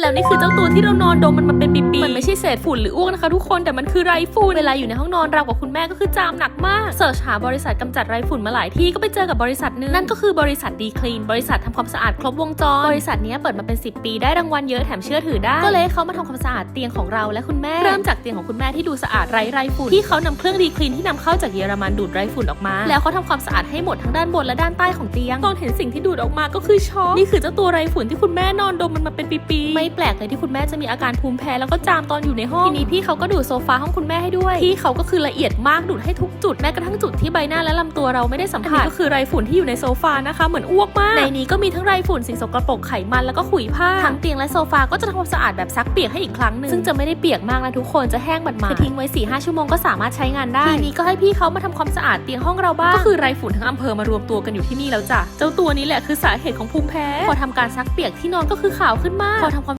แล้วนี่คือเจ้าตัวที่เรานอนดมมันมาเป็นปีๆมันไม่ใช่เศษฝุ่นหรืออ้วกนะคะทุกคนแต่มันคือไรฝุ่นเวลาอยู่ในห้องนอนเรากับคุณแม่ก็คือจามหนักมากเสิร์ชหาบริษัทกำจัดไรฝุ่นมาหลายที่ก็ไปเจอกับบริษัทหนึงนั่นก็คือบริษัทดีคลีนบริษัททำความสะอาดครบวงจรบริษัทเนี้ยเปิดมาเป็น 10 ปีได้รางวัลเยอะแถมเชื่อถือได้ก็เลยให้เขามาทำความสะอาดเตียงของเราและคุณแม่เริ่มจากเตียงของคุณแม่ที่ดูสะอาดไร้ไรฝุ่นที่เขานำเครื่องดีคลีนที่นำเข้าจากเยอรมันดูดไรฝุ่นออกมา แล้วเขาทำความสะอาดให้หมดทั้งด้านบนและด้านใต้ของเตียงตอนเห็นสิ่งที่ดูดออกมาก็คือช็อกนี่คือเจ้าตัวไรฝุ่นที่คุณแม่นอนดมมันมาเป็นปีๆไม่แปลกเลยที่คุณแม่จะมีอาการภูมิแพ้แล้วก็จามตอนอยู่ในห้องทีนี้พี่เขาก็ดูดโซฟาห้องคุณแม่ให้ด้วยพี่เขาก็คือละเอียดมากดูดให้ทุกจุดแม้กระทั่งจุดที่ใบหน้าและลำตัวเราไม่ได้สัมผัสอันนี้ก็คือไรฝุ่นที่อยู่ในโซฟานะคะเหมือนอ้วกมากในนี้ก็มีทั้งไรฝุ่นสิ่งสกปรกไขมันแล้วก็ขุยผ้าทั้งเตียงและโซฟาก็จะทำความสะอาดแบบซักเปียกให้อีกครั้งหนึ่งซึ่งจะไม่ได้เปียกมากนะทุกคนจะแห้งบัดมาคือทิ้งไว้4ีหชั่วโมงก็สามารถใช้งานได้ทีนี้ก็ให้พี่เขามาทำความสะอาดเตียงห้องเราบ้างก็คือไรฝุ่นทั้งอำเภอมารวมตัวกันอยู่ที่นี่แล้วจ้ะเจ้าตัวนี้แหละคือสาเหตุของภูมิแพ้พอทำการซักเปียกที่นอนก็คือขาวขึ้นมากพอทำความ